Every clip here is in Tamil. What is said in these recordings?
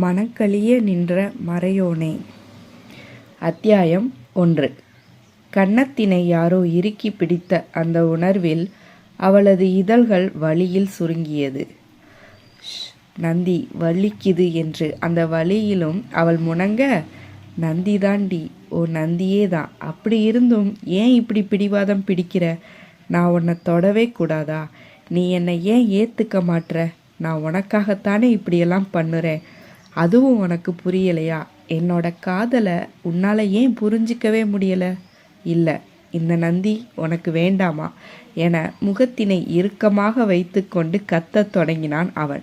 மனக்களிய நின்ற மறையோனே. அத்தியாயம் ஒன்று. கன்னத்தினை யாரோ இறுக்கி பிடித்த அந்த உணர்வில் அவளது இதழ்கள் வழியில் சுருங்கியது. நந்தி வலிக்குது என்று அந்த வழியிலும் அவள் முணங்க நந்திதாண்டி ஓ நந்தியே தான் அப்படி இருந்தும் ஏன் இப்படி பிடிவாதம் பிடிக்கிற? நான் உன்னை தொடவே கூடாதா? நீ என்னை ஏன் ஏற்றுக்க மாட்ற? நான் உனக்காகத்தானே இப்படியெல்லாம் பண்ணுறேன். அதுவும் உனக்கு புரியலையா? என்னோட காதலை உன்னால் ஏன் புரிஞ்சிக்கவே முடியலை? இல்லை இந்த நந்தி உனக்கு வேண்டாமா? என முகத்தினை இறுக்கமாக வைத்துக்கொண்டு கத்தத் தொடங்கினான் அவன்.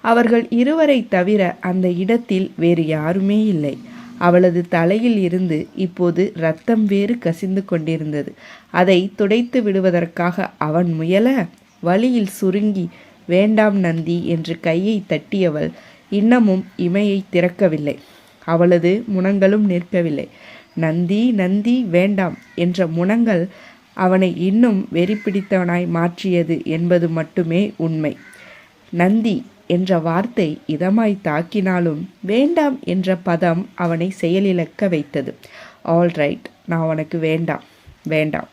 அவர்கள் இருவரை தவிர அந்த இடத்தில் வேறு யாருமே இல்லை. அவளது தலையில் இருந்து இப்போது ரத்தம் வேறு கசிந்து கொண்டிருந்தது. அதை துடைத்து விடுவதற்காக அவன் முயல வழியில் சுருங்கி வேண்டாம் நந்தி என்று கையை தட்டியவள் இன்னமும் இமையை திறக்கவில்லை. அவளது முனங்களும் நிற்கவில்லை. நந்தி நந்தி வேண்டாம் என்ற முனங்கள் அவனை இன்னும் வெறி பிடித்தவனாய் மாற்றியது என்பது மட்டுமே உண்மை. நந்தி என்ற வார்த்தை இதமாய் தாக்கினாலும் வேண்டாம் என்ற பதம் அவனை செயலிழக்க வைத்தது. ஆல்ரைட் நான் உனக்கு வேண்டாம் வேண்டாம்.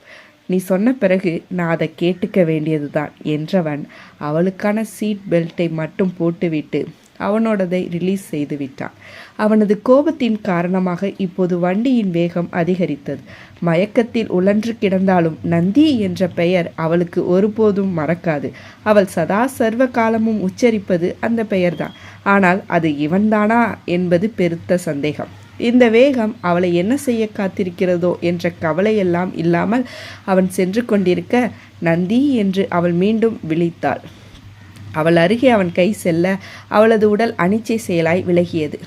நீ சொன்ன பிறகு நான் அதை கேட்டுக்க வேண்டியதுதான் என்றவன் அவளுக்கான சீட் பெல்ட்டை மட்டும் போட்டுவிட்டு அவனோடதை ரிலீஸ் செய்து விட்டான். அவனது கோபத்தின் காரணமாக இப்போது வண்டியின் வேகம் அதிகரித்தது. மயக்கத்தில் உழன்று கிடந்தாலும் நந்தி என்ற பெயர் அவளுக்கு ஒருபோதும் மறக்காது. அவள் சதா சர்வ காலமும் உச்சரிப்பது அந்த பெயர்தான். ஆனால் அது இவன்தானா என்பது பெருத்த சந்தேகம். இந்த வேகம் அவளை என்ன செய்ய காத்திருக்கிறதோ என்ற கவலையெல்லாம் இல்லாமல் அவன் சென்று கொண்டிருக்க நந்தி என்று அவள் மீண்டும் விழித்தாள். அவள் அருகே அவன் கை செல்ல அவளது உடல் அனிச்சை செயலாய் விலகியது.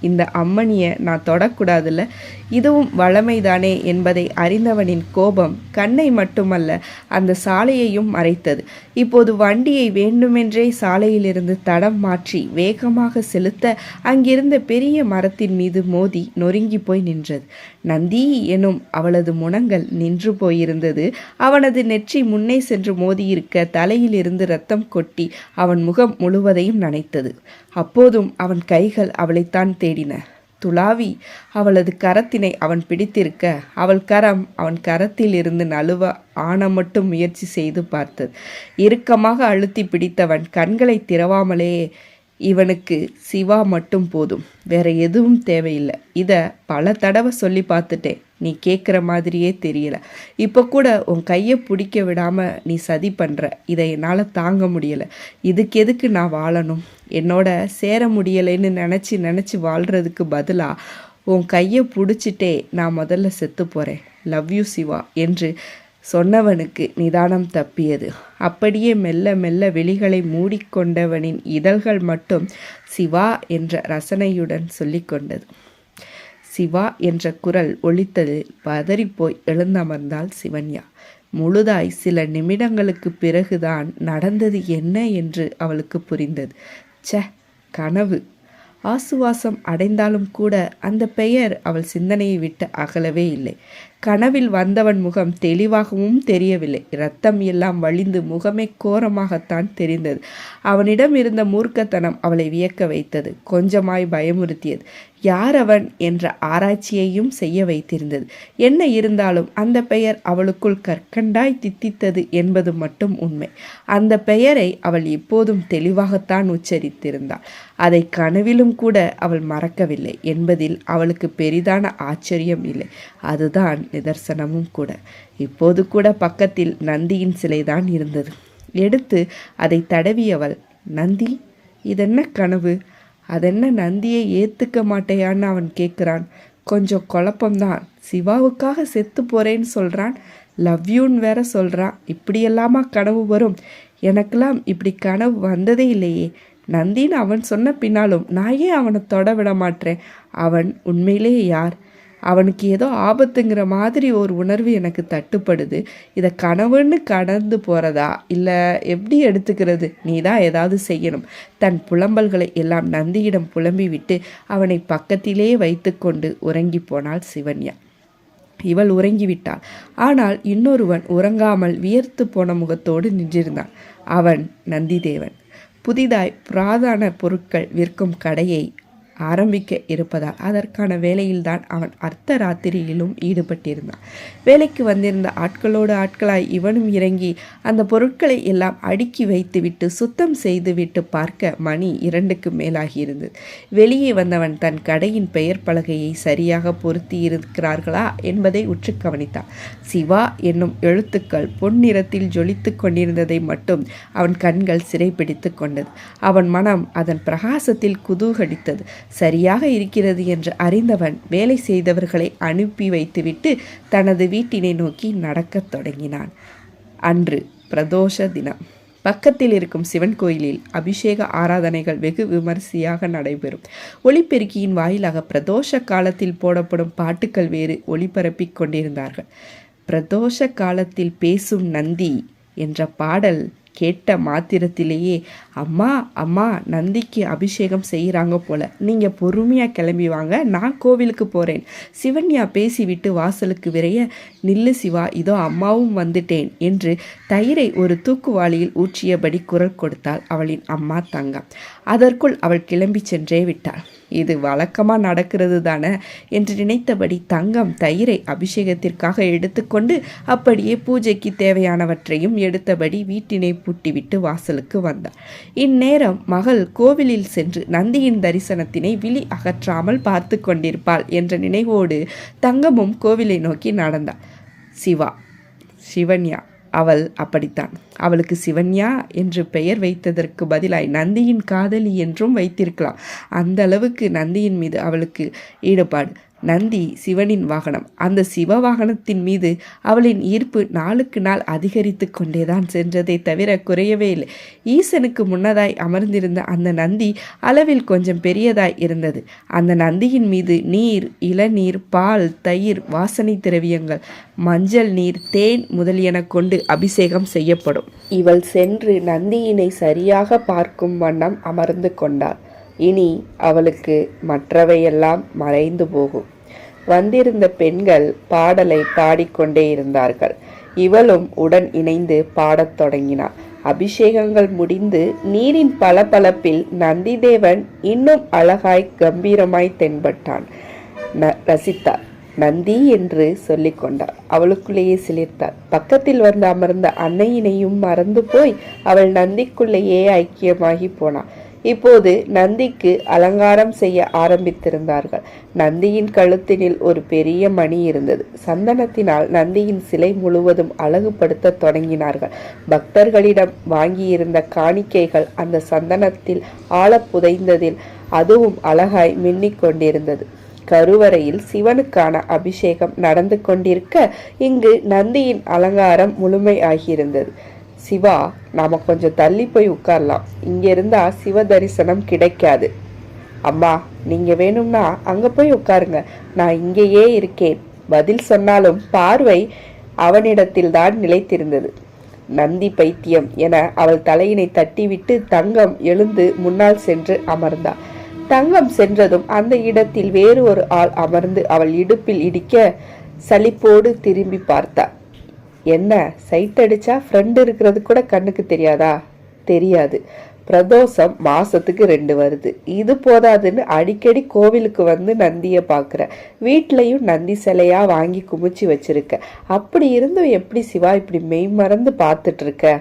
இந்த அம்மணியை நான் தொடக்கூடாதுல்ல. இதுவும் வளமைதானே என்பதை அறிந்தவனின் கோபம் கண்ணை மட்டுமல்ல அந்த சாலையையும் மறைத்தது. இப்போது வண்டியை வேண்டுமென்றே சாலையிலிருந்து தடம் மாற்றி வேகமாக செலுத்த அங்கிருந்த பெரிய மரத்தின் மீது மோதி நொறுங்கி போய் நின்றது. நந்தி எனும் அவளது முனங்கள் நின்று போயிருந்தது. அவனது நெற்றி முன்னே சென்று மோதியிருக்க தலையிலிருந்து ரத்தம் கொட்டி அவன் முகம் முழுவதையும் நனைத்தது. அப்போதும் அவன் கைகள் அவளைத்தான் தேடின. துளாவி அவளது கரத்தினை அவன் பிடித்திருக்க அவள் கரம் அவன் கரத்தில் இருந்து நழுவ ஆன மட்டும் முயற்சி செய்து பார்த்தது. இறுக்கமாக அழுத்தி பிடித்தவன் கண்களை திறவாமலே இவனுக்கு சிவா மட்டும் போதும். வேற எதுவும் தேவையில்லை. இதை பல தடவை சொல்லி பார்த்துட்டேன். நீ கேட்குற மாதிரியே தெரியல. இப்போ கூட உன் கையை பிடிக்க விடாமல் நீ சதி பண்ணுற இதை என்னால் தாங்க முடியலை. இதுக்கு எதுக்கு நான் வாழணும்? என்னோட சேர முடியலைன்னு நினச்சி நினச்சி வாழ்கிறதுக்கு பதிலாக உன் கையை பிடிச்சிட்டே நான் முதல்ல செத்து போகிறேன் லவ் யூ சிவா. என்று சொன்னவனுக்கு நிதானம் தப்பியது. அப்படியே மெல்ல மெல்ல விழிகளை மூடிக்கொண்டவனின் இதழ்கள் மட்டும் சிவா என்ற ரசனையுடன் சொல்லிக்கொண்டது சிவா என்ற குரல் ஒழித்ததில் பதறிப்போய் எழுந்தமர்ந்தாள் சிவன்யா. முழுதாய் சில நிமிடங்களுக்கு பிறகுதான் நடந்தது என்ன என்று அவளுக்கு புரிந்தது. ச கனவு. ஆசுவாசம் அடைந்தாலும் கூட அந்த பெயர் அவள் சிந்தனையை விட்டு அகலவே இல்லை. கனவில் வந்தவன் முகம் தெளிவாகவும் தெரியவில்லை. இரத்தம் எல்லாம் வழிந்து முகமே கோரமாகத்தான் தெரிந்தது. அவனிடம் இருந்த மூர்க்கத்தனம் அவளை வியக்க வைத்தது. கொஞ்சமாய் பயமுறுத்தியது. யார் அவன்? என்ற ஆராய்ச்சியையும் செய்ய வைத்திருந்தது. என்ன இருந்தாலும் அந்த பெயர் அவளுக்குள் கற்கண்டாய் தித்தித்தது என்பது மட்டும் உண்மை. அந்த பெயரை அவள் எப்போதும் தெளிவாகத்தான் உச்சரித்திருந்தாள். அதை கனவிலும் கூட அவள் மறக்கவில்லை. என்பதில் அவளுக்கு பெரிதான ஆச்சரியம் இல்லை. அதுதான் நிதர்சனமும் கூட. இப்போது கூட பக்கத்தில் நந்தியின் சிலைதான் இருந்தது. எடுத்து அதை தடவியவள் நந்தி இதென்ன கனவு? அதென்ன நந்தியை ஏற்றுக்க மாட்டேயான்னு அவன் கேட்குறான். கொஞ்சம் குழப்பம்தான். சிவாவுக்காக செத்து போகிறேன்னு சொல்கிறான் லவ் யூன்னு வேற சொல்கிறான் இப்படியெல்லாமா கனவு வரும்? எனக்கெல்லாம் இப்படி கனவு வந்ததே இல்லையே. நந்தின்னு அவன் சொன்ன பின்னாலும் நான் ஏன் அவனை தொட விட மாட்டேன்? அவன் உண்மையிலேயே யார்? அவனுக்கு ஏதோ ஆபத்துங்கிற மாதிரி ஒரு உணர்வு எனக்கு தட்டுப்படுது. இதை கனவுன்னு கடந்து போகிறதா இல்லை எப்படி எடுத்துக்கிறது? நீ தான் ஏதாவது செய்யணும். தன் புலம்பல்களை எல்லாம் நந்தியிடம் புலம்பி விட்டு அவனை பக்கத்திலே வைத்துக்கொண்டு உறங்கி போனாள் சிவன்யா. இவள் உறங்கிவிட்டாள் ஆனால் இன்னொருவன் உறங்காமல் வியர்த்து போன முகத்தோடு நின்றிருந்தான். அவன் நந்திதேவன். புதிதாய் புராதான பொருட்கள் விற்கும் கடையை ஆரம்பிக்க இருப்பதால் அதற்கான வேலையில்தான் அவன் அர்த்த ராத்திரியிலும் ஈடுபட்டிருந்தான். வேலைக்கு வந்திருந்த ஆட்களோடு ஆட்களாய் இவனும் இறங்கி அந்த பொருட்களை எல்லாம் அடுக்கி வைத்துவிட்டு சுத்தம் செய்துவிட்டு பார்க்க மணி இரண்டுக்கு மேலாகி இருந்தது வெளியே வந்தவன் தன் கடையின் பெயர் பலகையை சரியாக பொருத்தி இருக்கிறார்களா என்பதை உற்று கவனித்தான். சிவா என்னும் எழுத்துக்கள் பொன்னிறத்தில் ஜொலித்து கொண்டிருந்ததை மட்டும் அவன் கண்கள் சிறைப்பிடித்து கொண்டது. அவன் மனம் அதன் பிரகாசத்தில் குதூகடித்தது சரியாக இருக்கிறது என்று அறிந்தவன் வேலை செய்தவர்களை அனுப்பி வைத்துவிட்டு தனது வீட்டினை நோக்கி நடக்கத் தொடங்கினான். அன்று பிரதோஷ தினம். பக்கத்தில் இருக்கும் சிவன் கோயிலில் அபிஷேக ஆராதனைகள் வெகு விமரிசையாக நடைபெறும். ஒளிப்பெருக்கியின் வாயிலாக பிரதோஷ காலத்தில் போடப்படும் பாட்டுக்கள் வேறு ஒளிபரப்பிக் கொண்டிருந்தார்கள். பிரதோஷ காலத்தில் பேசும் நந்தி என்ற பாடல் கேட்ட மாத்திரத்திலேயே அம்மா அம்மா நந்திக்கு அபிஷேகம் செய்கிறாங்க போல. நீங்கள் பொறுமையாக கிளம்பி வாங்க. நான் கோவிலுக்கு போகிறேன் சிவன்யா பேசிவிட்டு வாசலுக்கு விரைய நில்லு சிவா இதோ அம்மாவும் வந்துட்டேன் என்று தயிரை ஒரு தூக்குவாளியில் ஊற்றியபடி குரல் கொடுத்தாள் அவளின் அம்மா தங்கம். அதற்குள் அவள் கிளம்பி சென்றே விட்டாள். இது வழக்கமாக நடக்கிறது தானே என்று நினைத்தபடி தங்கம் தயிரை அபிஷேகத்திற்காக எடுத்துக்கொண்டு அப்படியே பூஜைக்கு தேவையானவற்றையும் எடுத்தபடி வீட்டினை பூட்டிவிட்டு வாசலுக்கு வந்தார். இந்நேரம் மகள் கோவிலில் சென்று நந்தியின் தரிசனத்தினை விழி அகற்றாமல் பார்த்து கொண்டிருப்பாள் என்ற நினைவோடு தங்கமும் கோவிலை நோக்கி நடந்தார். சிவா சிவன்யா அவள் அப்படித்தான். அவளுக்கு சிவன்யா என்று பெயர் வைத்ததற்கு பதிலாய் நந்தியின் காதலி என்றும் வைத்திருக்கலாம். அந்த அளவுக்கு நந்தியின் மீது அவளுக்கு ஈடுபாடு. நந்தி சிவனின் வாகனம். அந்த சிவ வாகனத்தின் மீது அவளின் ஈர்ப்பு நாளுக்கு நாள் அதிகரித்து கொண்டேதான் சென்றதை தவிர குறையவே இல்லை. ஈசனுக்கு முன்னதாய் அமர்ந்திருந்த அந்த நந்தி அளவில் கொஞ்சம் பெரியதாய் இருந்தது. அந்த நந்தியின் மீது நீர் இளநீர் பால் தயிர் வாசனை திரவியங்கள் மஞ்சள் நீர் தேன் முதலியன கொண்டு அபிஷேகம் செய்யப்படும். இவள் சென்று நந்தியினை சரியாக பார்க்கும் வண்ணம் அமர்ந்து கொண்டாள். இனி அவளுக்கு மற்றவையெல்லாம் மறைந்து போகும். வந்திருந்த பெண்கள் பாடலை பாடிக்கொண்டே இருந்தார்கள். இவளும் உடன் இணைந்து பாடத் தொடங்கினாள் அபிஷேகங்கள் முடிந்து நீரின் பளபளப்பில் நந்திதேவன் இன்னும் அழகாய் கம்பீரமாய் தென்பட்டான். ந ரசித்தார். நந்தி என்று சொல்லிக்கொண்டாள் அவளுக்குள்ளேயே சிலிர்த்தாள் பக்கத்தில் வந்து அமர்ந்த அன்னையினையும் மறந்து போய் அவள் நந்திக்குள்ளேயே ஐக்கியமாகி போனாள். இப்போது நந்திக்கு அலங்காரம் செய்ய ஆரம்பித்திருந்தார்கள். நந்தியின் கழுத்தினில் ஒரு பெரிய மணி இருந்தது. சந்தனத்தினால் நந்தியின் சிலை முழுவதும் அழகுபடுத்த தொடங்கினார்கள். பக்தர்களிடம் வாங்கியிருந்த காணிக்கைகள் அந்த சந்தனத்தில் ஆழ புதைந்ததில் அதுவும் அழகாய் மின்னிக் கொண்டிருந்தது. கருவறையில் சிவனுக்கான அபிஷேகம் நடந்து கொண்டிருக்க இங்கு நந்தியின் அலங்காரம் முழுமை ஆகியிருந்தது சிவா நாம கொஞ்சம் தள்ளி போய் உட்காரலாம். இங்க இருந்தா சிவ தரிசனம் கிடைக்காது. அம்மா நீங்க வேணும்னா அங்க போய் உட்காருங்க. நான் இங்கேயே இருக்கேன். பதில் சொன்னாலும் பார்வை அவனிடத்தில்தான் நிலைத்திருந்தது. நந்தி பைத்தியம் என அவள் தலையினை தட்டிவிட்டு தங்கம் எழுந்து முன்னால் சென்று அமர்ந்தாள் தங்கம் சென்றதும் அந்த இடத்தில் வேறு ஒரு ஆள் அமர்ந்து அவள் இடுப்பில் இடிக்க சலிப்போடு திரும்பி பார்த்தாள் என்ன? சைட் அடிச்சா ஃப்ரெண்டு இருக்கிறது கூட கண்ணுக்கு தெரியாதா? தெரியாது. பிரதோஷம் மாசத்துக்கு ரெண்டு வருது. இது போதாதுன்னு அடிக்கடி கோவிலுக்கு வந்து நந்தியை பார்க்குற வீட்லேயும் நந்தி சிலையா வாங்கி குமிச்சு வச்சிருக்க. அப்படி இருந்தும் எப்படி சிவா இப்படி மெய் மறந்து பார்த்துட்டு இருக்க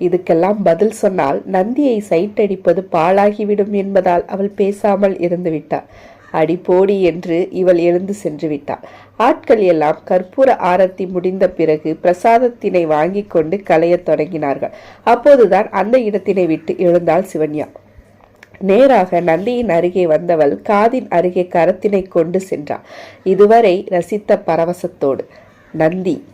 இதுக்கெல்லாம் பதில் சொன்னால் நந்தியை சைட் அடிப்பது பாழாகிவிடும் என்பதால் அவள் பேசாமல் இருந்து விட்டாள் அடி போடி என்று இவள் எழுந்து சென்று விட்டாள். ஆட்கள் எல்லாம் கற்பூர ஆரத்தி முடிந்த பிறகு பிரசாதத்தினை வாங்கி கொண்டு களையத் தொடங்கினார்கள். அப்போதுதான் அந்த இடத்தினை விட்டு எழுந்தாள் சிவன்யா. நேராக நந்தியின் அருகே வந்தவள் காதின் அருகே கரத்தினை கொண்டு சென்றாள். இதுவரை ரசித்த பரவசத்தோடு நந்தி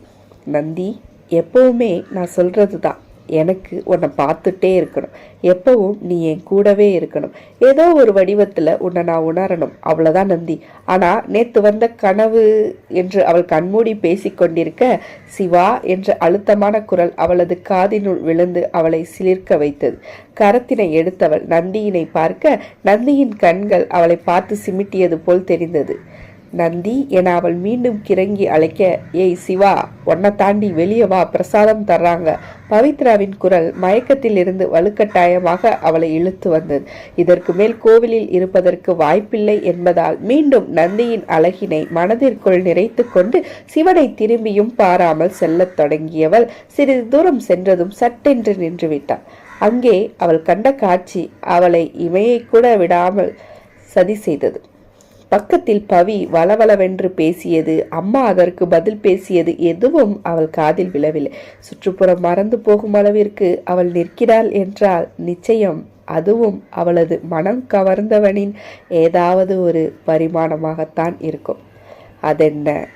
நந்தி எப்பவுமே நான் சொல்றது தான் எனக்கு உன்னை பார்த்துட்டே இருக்கணும். எப்பவும் நீ என் கூடவே இருக்கணும். ஏதோ ஒரு வடிவத்தில் உன்னை நான் உணரணும். அவ்வளோதான் நந்தி. ஆனால் நேற்று வந்த கனவு என்று அவள் கண்மூடி பேசிக்கொண்டிருக்க சிவா என்ற அழுத்தமான குரல் அவளது காதினுள் விழுந்து அவளை சிலிர்க்க வைத்தது. கரத்தினை எடுத்தவள் நந்தியினை பார்க்க நந்தியின் கண்கள் அவளை பார்த்து சிமிட்டியது போல் தெரிந்தது. நந்தி என அவள் மீண்டும் கிறங்கி அழைக்க ஏய் சிவா உன்னை தாண்டி வெளியே வா பிரசாதம் தர்றாங்க. பவித்ராவின் குரல் மயக்கத்தில் இருந்து வலுக்கட்டாயமாக அவளை இழுத்து வந்தது. இதற்கு மேல் கோவிலில் இருப்பதற்கு வாய்ப்பில்லை என்பதால் மீண்டும் நந்தியின் அழகினை மனதிற்குள் நிறைத்து கொண்டு சிவனை திரும்பியும் பாராமல் செல்லத் தொடங்கியவள் சிறிது தூரம் சென்றதும் சட்டென்று நின்றுவிட்டாள். அங்கே அவள் கண்ட காட்சி அவளை இமையை கூட விடாமல் சதி செய்தது. பக்கத்தில் பவி வளவளவென்று பேசியது அம்மா அதற்கு பதில் பேசியது எதுவும் அவள் காதில் விழவில்லை. சுற்றுப்புறம் மறந்து போகும் அளவிற்கு அவள் நிற்கிறாள் என்றால் நிச்சயம் அதுவும் அவளது மனம் கவர்ந்தவனின் ஏதாவது ஒரு பரிமாணமாகத்தான் இருக்கும். அதென்ன?